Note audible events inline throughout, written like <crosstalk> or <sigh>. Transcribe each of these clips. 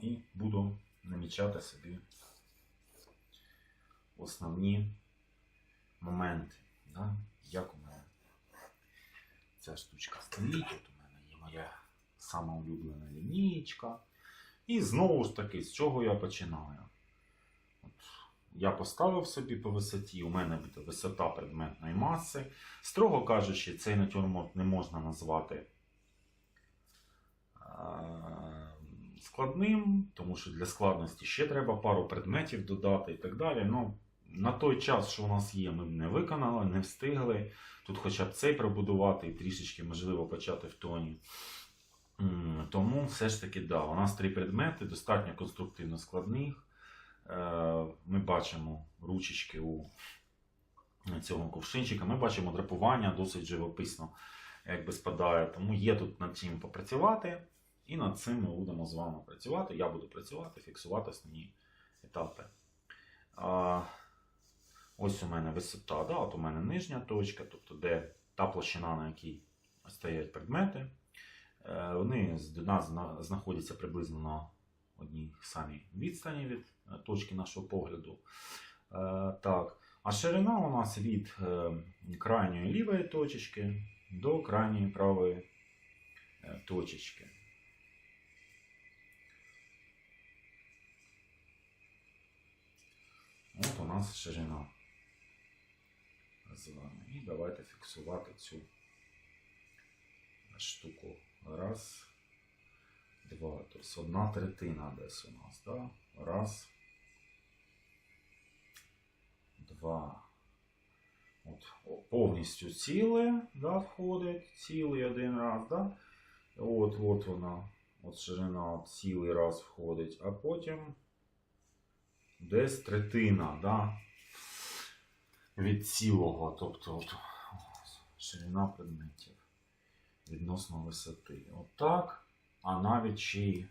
І буду намічати собі основні моменти. Да? Як у мене ця штучка стоїть. От у мене є моя сама улюблена лінійка. І знову ж таки, з чого я починаю? От, я поставив собі по висоті, у мене буде висота предметної маси. Строго кажучи, цей натюрморт не можна назвати складним, тому що для складності ще треба пару предметів додати і так далі. Ну, на той час, що у нас є, ми не виконали, не встигли. Тут хоча б цей пробудувати і трішечки, можливо, почати в тоні. Тому все ж таки, да, у нас три предмети, достатньо конструктивно складних. Е, Ми бачимо ручечки у цього ковшинчика, ми бачимо драпування досить живописно якби спадає. Тому є тут над чим попрацювати. І над цим ми будемо з вами працювати. Я буду працювати, фіксувати основні етапи. А, ось у мене висота, да, от у мене нижня точка, тобто де та площина, на якій стоять предмети. Е, Вони знаходяться приблизно на одній самій відстані від е, точки нашого погляду. Е, Так. А ширина у нас від крайньої лівої точечки до крайньої правої точечки. От у нас ширина з вами. І давайте фіксувати цю штуку. Раз, два. Тобто одна третина десь у нас. Да? Раз. Два. От, повністю ціле да, входить. Цілий один раз. Да? От, от вона. От ширина цілий раз входить. А потім десь третина. Да? Від цілого. Тобто от, ширина предметів відносно висоти. Отак, а навіть ще й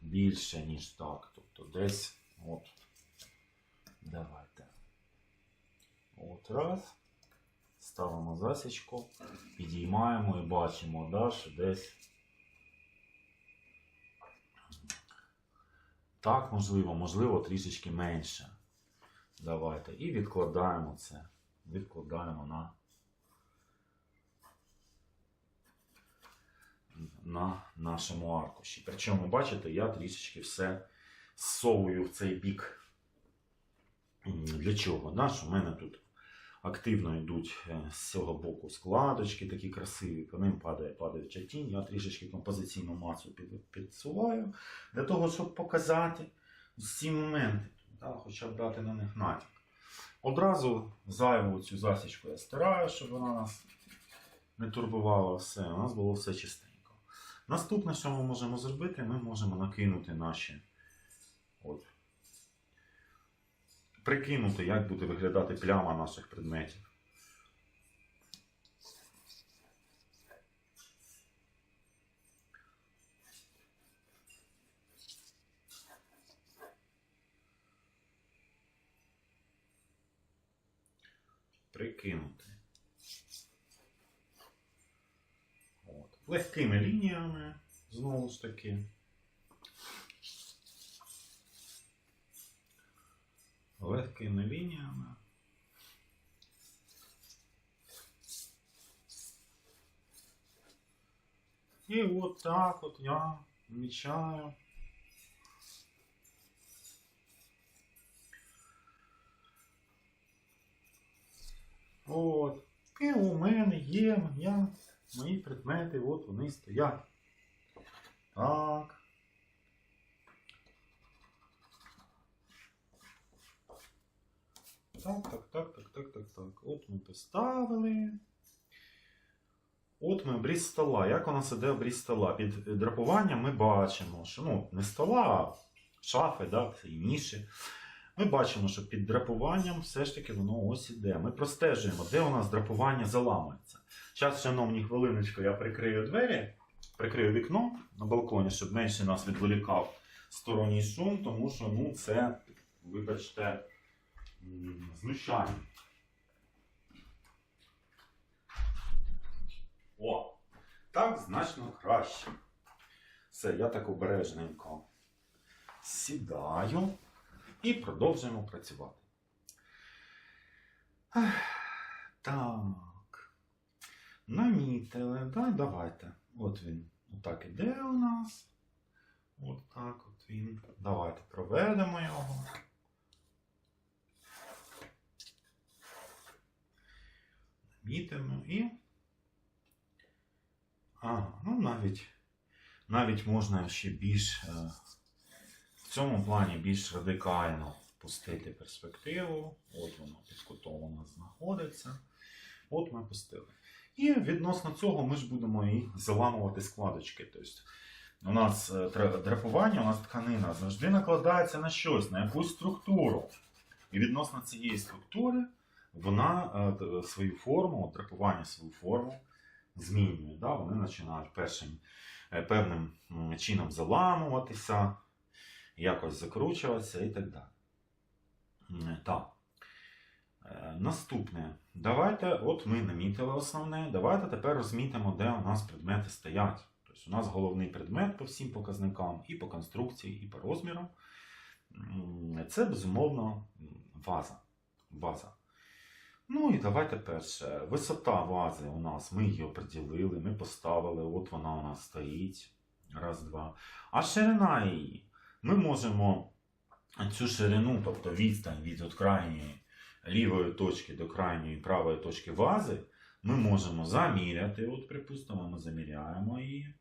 більше, ніж так. Тобто десь от. Давайте. От раз. Ставимо засічку, підіймаємо і бачимо, да, що десь. Так, можливо, можливо, трішечки менше. Давайте. І відкладаємо це. Відкладаємо на на нашому аркуші. Причому, бачите, я трішечки все совую в цей бік. Для чого? Що в мене тут активно йдуть е, з цього боку складочки такі красиві, по ним падає падаюча тінь. Я трішечки композиційну масу під, підсуваю для того, щоб показати всі моменти, да? хоча б дати на них натяк. Одразу зайву цю засічку я стираю, щоб вона нас не турбувало все, у нас було все чистенько. Наступне, що ми можемо зробити, ми можемо накинути наші. От, прикинути, як буде виглядати пляма наших предметів. Прикинути. От. Легкими лініями, знову ж таки. Легкими лініями. І от так от я вмічаю. От. І у мене є я, мої предмети, от вони стоять. Так. Так, так, так, так, так, так, так. От ми поставили. От ми обріз стола. Як у нас іде обріз стола? Під драпуванням ми бачимо, що ну, не стола, а шафи, да, і ніші. Ми бачимо, що під драпуванням все ж таки воно ось іде. Ми простежуємо, де у нас драпування заламується. Зараз, шановні, хвилиночку, я прикрию двері, прикрию вікно на балконі, щоб менше нас відволікав сторонній шум, тому що ну, це, вибачте, знущання. О, так значно краще. Все, я так обережненько Сідаю і продовжуємо працювати. Так. Намітили, да, давайте. От він. Отак іде у нас. От так от він. Давайте проведемо його. Намітимо і. Ага, ну навіть, навіть можна ще більш е, в цьому плані більш радикально пустити перспективу. От воно під у нас знаходиться. От ми пустили. І відносно цього ми ж будемо і заламувати складочки. Тобто, у нас е, драпування, у нас тканина завжди накладається на щось, на якусь структуру. І відносно цієї структури вона е, свою форму, драпування свою форму змінює. Да? Вони починають першим, е, певним чином заламуватися, якось закручуватися і так далі. Так. Е, Наступне. Давайте, от ми намітили основне. Давайте тепер розмітимо, де у нас предмети стоять. Тобто у нас головний предмет по всім показникам, і по конструкції, і по розміру. Це, безумовно, ваза. ваза. Ну і давайте перше. Висота вази у нас, ми її оприділили, ми поставили, от вона у нас стоїть. Раз, два. А ширина її. Ми можемо цю ширину, тобто відстань від от крайньої лівої точки до крайньої правої точки вази, ми можемо заміряти. От, припустимо, ми заміряємо її.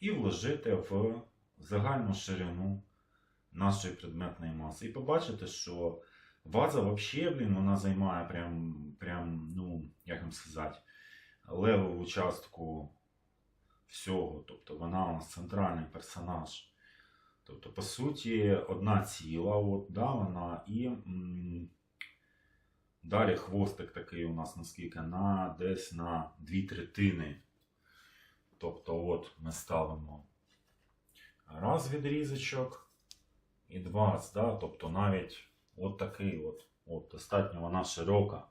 І вложити в загальну ширину нашої предметної маси. І побачите, що ваза взагалі, блін, вона займає прям, прям, ну, як вам сказати, левову частку всього. Тобто вона у нас центральний персонаж. Тобто, по суті, одна ціла, от, да, вона, і далі хвостик такий у нас наскільки на десь на дві третини. Тобто, от ми ставимо раз відрізочок і два, да, тобто навіть от такий от, от достатньо вона широка.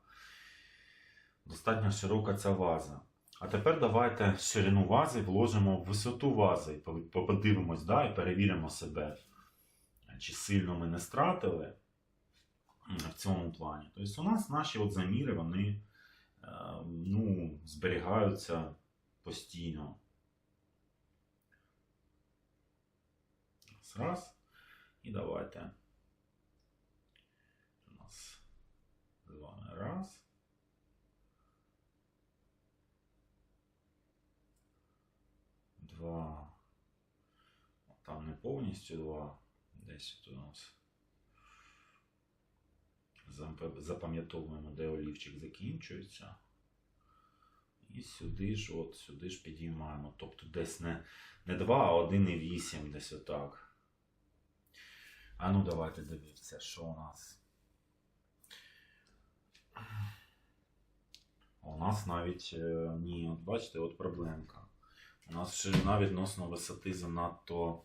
Достатньо широка ця ваза. А тепер давайте ширину вази вложимо в висоту вази, подивимось, да, і перевіримо себе, чи сильно ми не стратили в цьому плані. Тобто у нас наші от заміри вони е, ну, зберігаються постійно. Раз. І давайте. У нас вами раз. Два. Там не повністю два. Десь от у нас. Запам'ятовуємо, де олівчик закінчується. І сюди ж, от сюди ж підіймаємо. Тобто десь не, не 2, а 1,8 десь отак. А ну давайте дивіться, що у нас. У нас навіть е, ні, от бачите, от проблемка. У нас ширина відносно висоти занадто,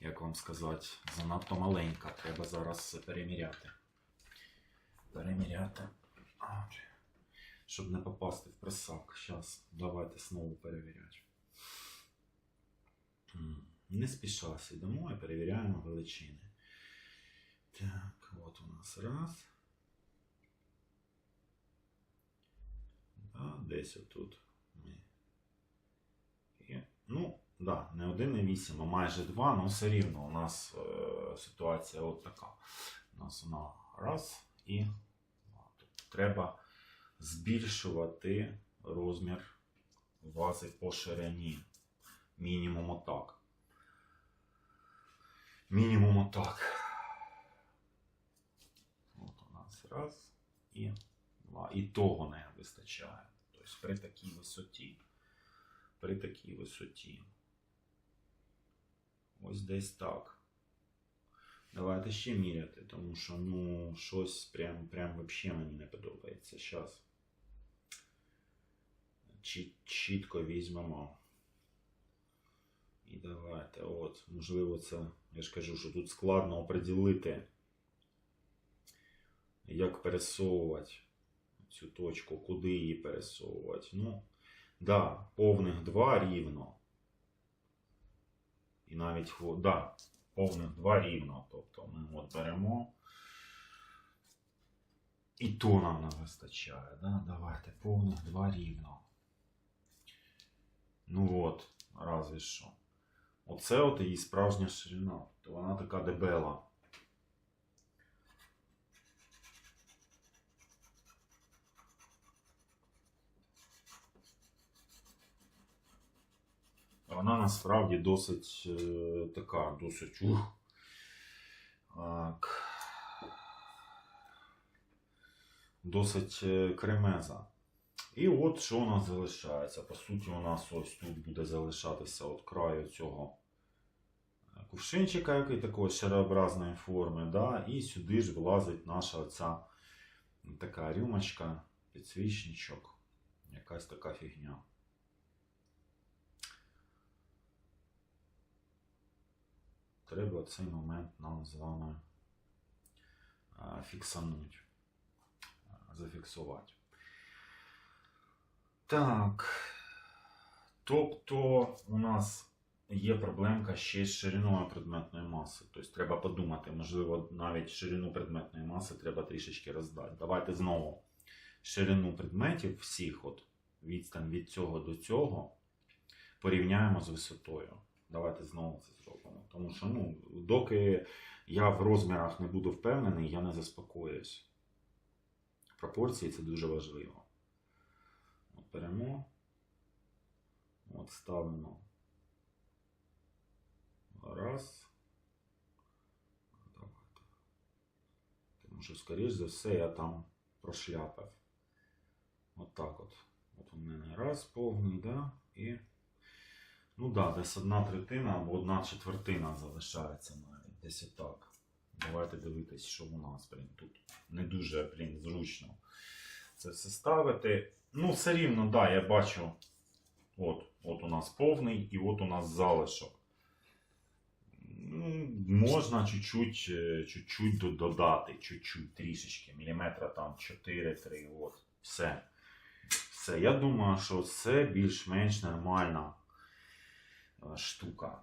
як вам сказати, занадто маленька. Треба зараз переміряти. Переміряти. Щоб не попасти в просак. Зараз давайте знову перевіряти. Не спіша сідемо і перевіряємо величини. Так, от у нас раз. Да, десь отут ми. Ну, да, не 1,8, а майже 2, але все рівно у нас е, ситуація от така. У нас вона раз і. Тобто треба збільшувати розмір вази по ширині. Мінімум отак. Мінімум отак. От у нас раз і два. І того не вистачає. Тобто при такій висоті. При такій висоті. Ось десь так. Давайте ще міряти, тому що ну щось прям, прям взагалі мені не подобається. Зараз. Чіт, чітко візьмемо. І давайте, от, можливо, це, я ж кажу, що тут складно оприділити, як пересовувати цю точку, куди її пересовувати. Ну, да, повних два рівно. і навіть да, повних два рівно. Тобто ми от беремо. І то нам не вистачає. Да? Давайте повних два рівно. Ну от, разве що. Оце от її справжня ширина. То вона така дебела. Вона насправді досить е, така, досить ух. Так. Досить е, кремеза. І от що у нас залишається. По суті, у нас ось тут буде залишатися от краю цього е, кувшинчика, який такої шарообразної форми. Да? І сюди ж влазить наша оця така рюмочка, підсвічничок. Якась така фігня. Треба цей момент нам з вами фіксануть, зафіксувати. Так. Тобто у нас є проблемка ще з шириною предметної маси. Тобто треба подумати, можливо, навіть ширину предметної маси треба трішечки роздати. Давайте знову ширину предметів всіх, от відстань від цього до цього, порівняємо з висотою. Давайте знову це зробимо. Тому що, ну, доки я в розмірах не буду впевнений, я не заспокоюсь. Пропорції це дуже важливо. От беремо. От ставимо. Раз. Тому що, скоріш за все, я там прошляпав. От так от. От у мене раз повний, да? І. Ну так, да, десь одна третина або одна четвертина залишається навіть. Десь отак. Давайте дивитись, що у нас, блін, тут не дуже, блін, зручно це все ставити. Ну, все рівно, да, я бачу. От, от у нас повний і от у нас залишок. Ну, можна чуть-чуть, е, чуть-чуть додати, чуть-чуть трішечки, міліметра там 4-3, от, все. Все, я думаю, що це більш-менш нормальна е, штука.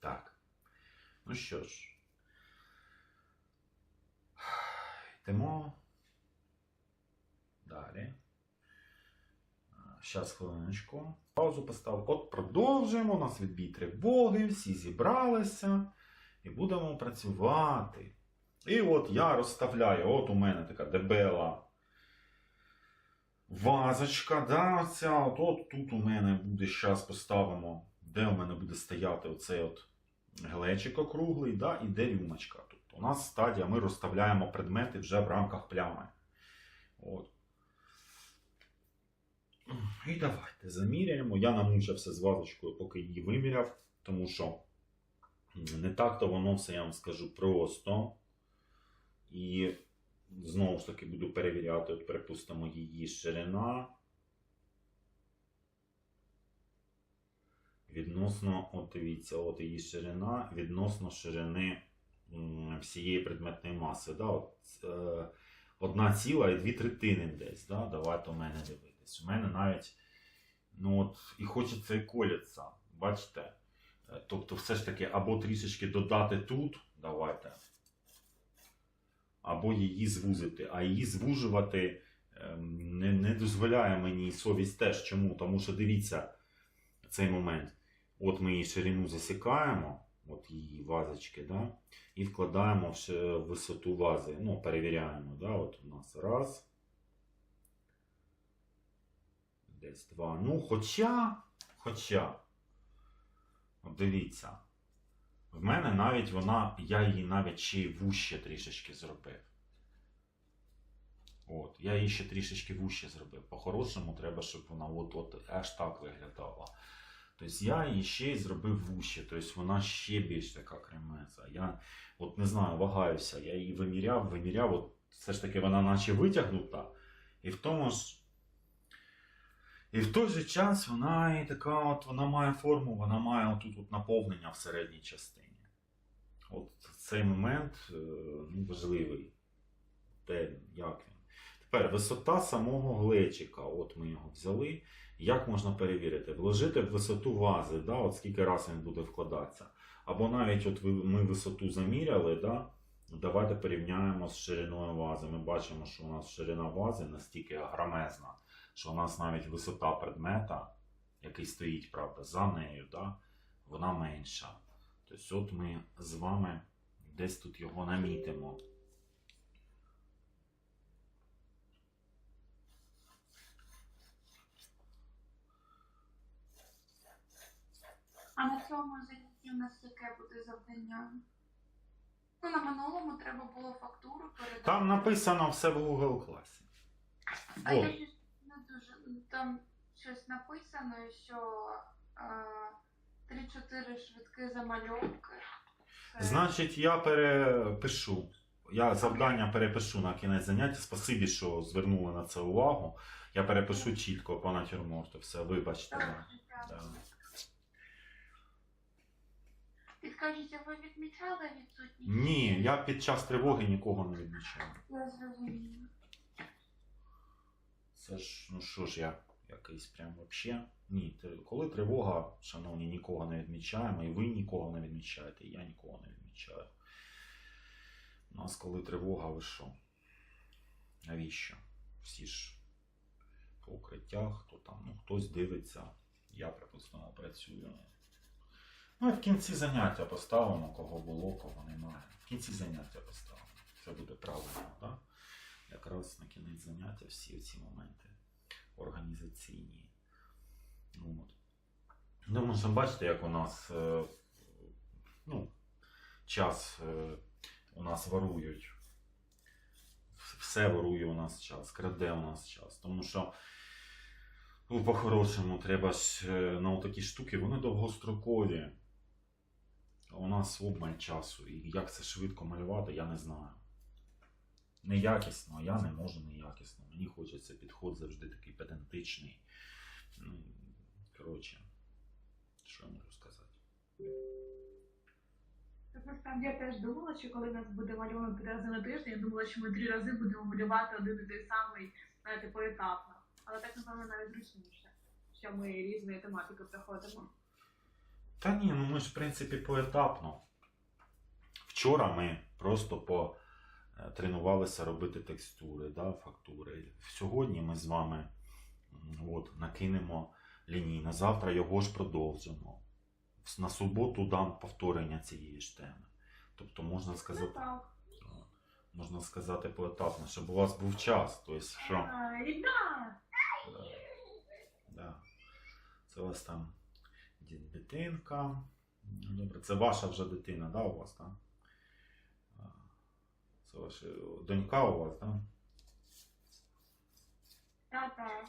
Так. Ну що ж. Йдемо. Далі. Зараз хвилиночку. Паузу поставив. От продовжуємо. У нас відбій тривоги, всі зібралися і будемо працювати. І от я розставляю. От у мене така дебела вазочка. Да, оця. От, от тут у мене буде, зараз поставимо, де у мене буде стояти оцей от глечик округлий, да, і де рюмочка. Тобто у нас стадія, ми розставляємо предмети вже в рамках плями. От. І давайте заміряємо. Я намучився з вазочкою, поки її виміряв, тому що не так-то воно все, я вам скажу, просто. І знову ж таки буду перевіряти, от, припустимо, її ширина. Відносно, от дивіться, от її ширина відносно ширини всієї предметної маси. Да? От, е, одна ціла і дві третини десь. Да? Давайте у мене дивитись. У мене навіть ну от, і хочеться і коляться. Бачите? Е, Тобто, все ж таки, або трішечки додати тут, давайте, або її звузити. А її звужувати ем, не, не дозволяє мені совість теж. Чому? Тому що дивіться цей момент. От ми її ширину засікаємо, от її вазочки, да? і вкладаємо в висоту вази. Ну, перевіряємо. Да? От у нас раз. Десь два. Ну, хоча, хоча, от дивіться, в мене навіть вона, я її навіть ще й вуще трішечки зробив. От, я її ще трішечки вуще зробив. По-хорошому треба, щоб вона от, от аж так виглядала. Тобто я її ще й зробив вуще, тобто вона ще більш така кремеза. Я от не знаю, вагаюся, я її виміряв, виміряв, от все ж таки вона наче витягнута. І в тому ж, І в той же час вона і така, от вона має форму, вона має отут от наповнення в середній частині. От цей момент е, ну, важливий. Де, як він. Тепер висота самого глечика. От ми його взяли. Як можна перевірити? Вложити в висоту вази, да, от скільки раз він буде вкладатися. Або навіть от ми висоту заміряли, да, давайте порівняємо з шириною вази. Ми бачимо, що у нас ширина вази настільки громезна, що у нас навіть висота предмета, який стоїть, правда, за нею, да, вона менша. Тобто, от ми з вами десь тут його намітимо. А на цьому занятті у нас яке буде завдання? Ну, на минулому треба було фактуру передати. Там написано все в Google класі. А О. я. Там щось написано, що е, 3-4 швидкі замальовки. Це- Значить, я перепишу. Я завдання перепишу на кінець заняття. Спасибі, що звернули на це увагу. Я перепишу чітко по натюрморту. Все, вибачте. Так, дякую. Да. Підкажіть, а ви відмічали відсутність? Ні, я під час тривоги нікого не відмічаю. Я зрозуміла. Це ж, ну що ж я, якийсь прям вообще. Ні, коли тривога, шановні, нікого не відмічаємо, і ви нікого не відмічаєте, і я нікого не відмічаю. У нас коли тривога, ви що? Навіщо? Всі ж по укриттях, хто там, ну хтось дивиться, я припустимо працюю. Ну і в кінці заняття поставимо, кого було, кого немає. В кінці заняття поставимо. Це буде правильно, так? Да? Якраз на кінець заняття всі ці моменти організаційні. От. Думаю, що бачите, як у нас е, ну, час е, у нас ворують. Все ворує у нас час, краде у нас час. Тому що ну, по-хорошому треба ж е, на такі штуки, вони довгострокові. У нас обмаль часу. І як це швидко малювати, я не знаю неякісно, а я не можу неякісно. Мені хочеться підход завжди такий педантичний. Ну, коротше, що я можу сказати? Так насправді я теж думала, що коли нас буде малюнок три рази на тиждень, я думала, що ми три рази будемо малювати один і той самий, знаєте, поетапно. Але так, напевно, навіть зручніше, що ми різної тематики проходимо. Та ні, ну ми ж в принципі поетапно. Вчора ми просто по тренувалися робити текстури, да, фактури. Сьогодні ми з вами от, накинемо лінійно. Завтра його ж продовжимо. На суботу дам повторення цієї ж теми. Тобто можна Ну сказати, так. можна сказати поетапно, щоб у вас був час. Тобто, що Да. Да. Це у вас там дитинка. Ну, Добре, це ваша вже дитина, да, у вас, так? Це ваша донька у вас, так? Та-та.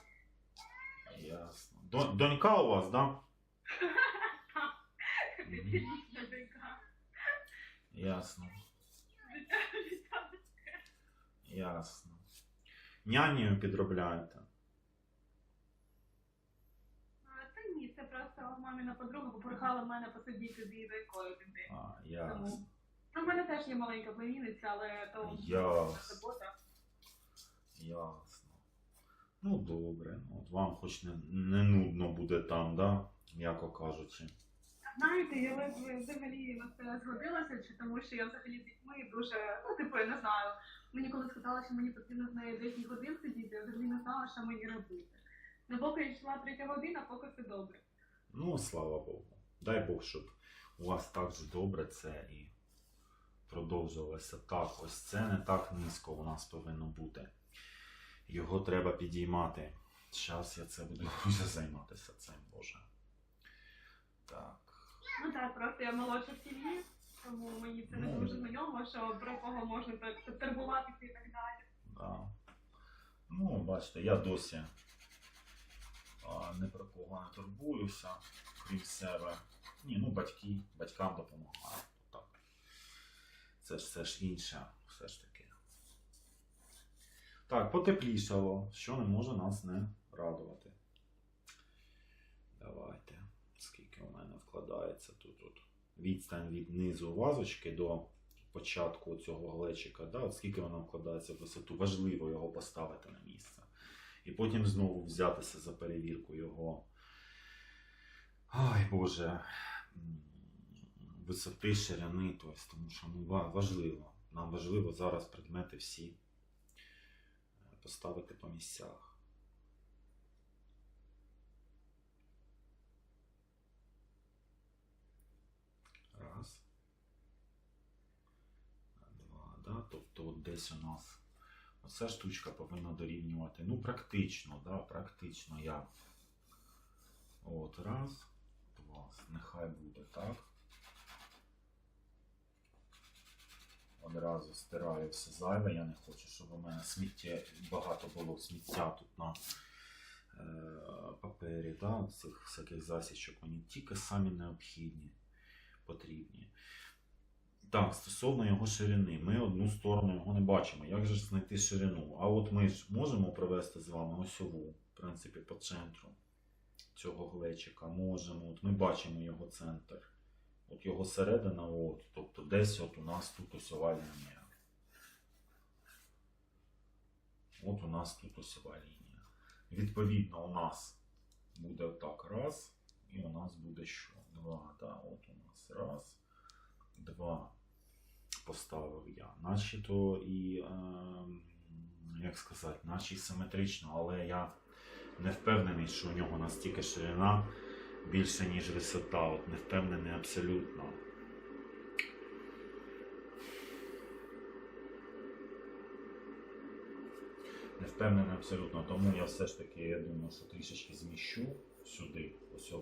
Ясно. До- Донька у вас, так? П'ятирічна донька. Ясно. Ясно. Нянею підробляєте. А, Та ні, це просто маміна подруга попрохала мене посидіти з її донькою піти. А, ясно. Тому. В мене теж є маленька племінниця, але то Ясно. робота. Ясно. Ну, добре. Ну, От вам хоч не, не нудно буде там, да? м'яко кажучи. Знаєте, я ледве взагалі на це згодилася, чи тому що я взагалі з дітьми дуже, ну, типу, я не знаю. Мені коли сказали, що мені потрібно з нею 10 годин сидіти, я взагалі не знала, що мені робити. Ну, поки йшла третя година, поки все добре. Ну, слава Богу. Дай Бог, щоб у вас так же добре це і продовжувалося так. Ось це не так низько у нас повинно бути. Його треба підіймати. Зараз я це буду <laughs> дуже займатися цим, Боже. Так. Ну так, просто я молодша в сім'ї, тому мені це не Ну. дуже знайомо, що про кого можна так турбуватися і так далі. Да. Ну, бачите, я досі а, не про кого не турбуюся, крім себе. Ні, ну батьки, батькам допомагаю. Це ж все ж інше, все ж таки. Так, потеплішало, що не може нас не радувати. Давайте. Скільки у мене вкладається тут. От. Відстань від низу вазочки до початку цього глечика, да, от скільки вона вкладається в висоту. Важливо його поставити на місце. І потім знову взятися за перевірку його. Ай Боже. Висоти, ширини, тобто, тому що ну, важливо. Нам важливо зараз предмети всі е, поставити по місцях. Раз. Два, да? Тобто от десь у нас оця штучка повинна дорівнювати. Ну, практично, да? практично я. От, раз, два. Нехай буде так. Одразу стираю все зайве. Я не хочу, щоб у мене сміття багато було сміття тут на е, папері, да? цих всяких засічок. Мені тільки самі необхідні потрібні. Так, стосовно його ширини, ми одну сторону його не бачимо. Як же знайти ширину? А от ми ж можемо провести з вами осьову, в принципі, по центру цього глечика. Можемо. От ми бачимо його центр. От його середина, от, тобто десь от у нас тут осьова лінія. От у нас тут осьова лінія. Відповідно, у нас буде отак раз, і у нас буде що? Два. Да, от у нас раз, два. Поставив я. Наче то і, е, як сказати, й симетрично, але я не впевнений, що у нього настільки ширина більше, ніж висота. От не впевнений абсолютно. Не впевнений абсолютно, тому я все ж таки я думаю, що трішечки зміщу сюди, ось.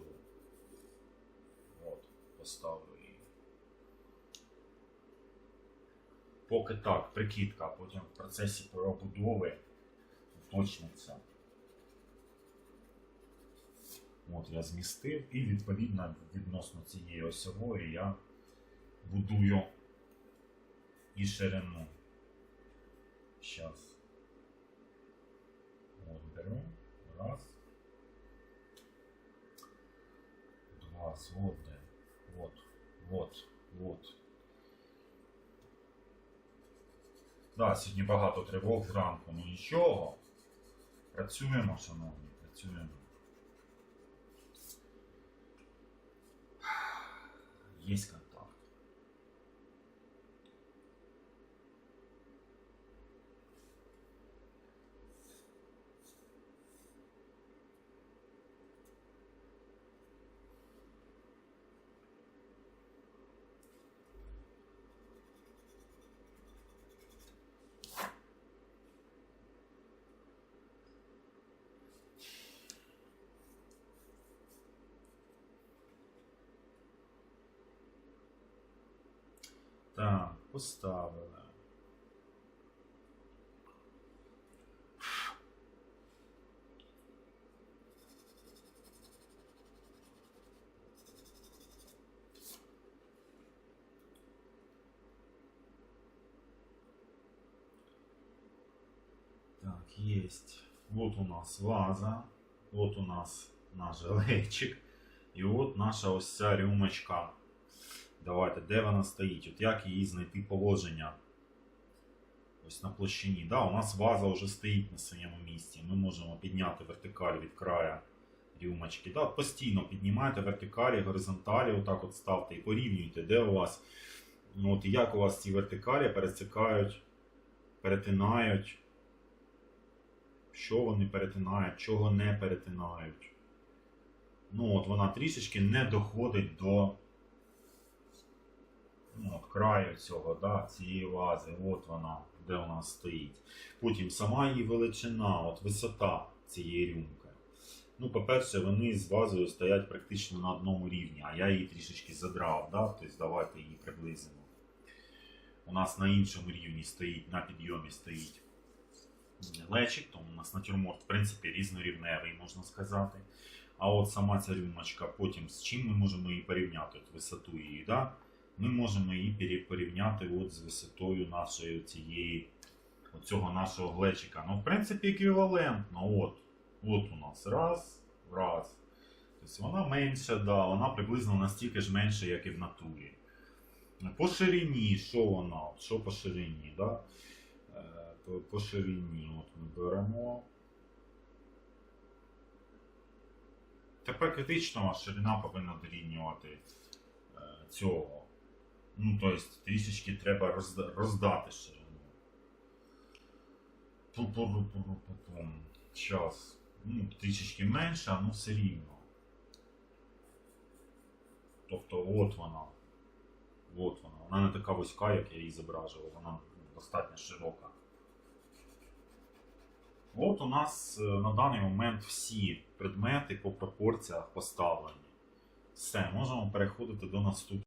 От, поставлю її. Поки так, прикидка, потім в процесі перебудови уточниться. От я змістив, і відповідно відносно цієї осьової я будую і ширину. Щас. От беру. Раз. Два. Вот де. Вот. Вот. Вот. Да, сьогодні багато тривог зранку, ну нічого. Працюємо, шановні, працюємо. Є контакт. Так, есть. Вот у нас ваза, вот у нас наш <laughs> глечик, і от наша ця рюмочка. Давайте, де вона стоїть? От як її знайти положення? Ось на площині. Да, у нас ваза вже стоїть на своєму місці. Ми можемо підняти вертикаль від края рюмочки. Да, постійно піднімайте вертикалі, горизонталі, отак от ставте і порівнюйте, де у вас, ну, от, як у вас ці вертикалі пересікають, перетинають. Що вони перетинають, чого не перетинають. Ну, от вона трішечки не доходить до ну, от краю цього, да, цієї вази, от вона, де вона стоїть. Потім сама її величина, от висота цієї рюмки. Ну, по-перше, вони з вазою стоять практично на одному рівні, а я її трішечки задрав, да? тобто давайте її приблизимо. У нас на іншому рівні стоїть, на підйомі стоїть лечик, тому у нас натюрморт, в принципі, різнорівневий, можна сказати. А от сама ця рюмочка, потім з чим ми можемо її порівняти, от висоту її, да? Ми можемо її порівняти от з висотою нашої цієї, цього нашого глечика. Ну, в принципі, еквівалентно. От, от у нас раз, раз. Тобто вона менша, да, вона приблизно настільки ж менша, як і в натурі. По ширині, що вона? Що по ширині? Да? Е, По, по ширині от ми беремо. Тепер критичного ширина повинна дорівнювати е, цього. Ну, тобто, трішечки треба розда- роздати. Пу-пу-пу-пу-пу-пум. Час. Ну, трішечки менше, а ну все рівно. Тобто, от вона. От вона. Вона не така вузька, як я її зображував, вона достатньо широка. От у нас е, на даний момент всі предмети по пропорціях поставлені. Все, можемо переходити до наступного.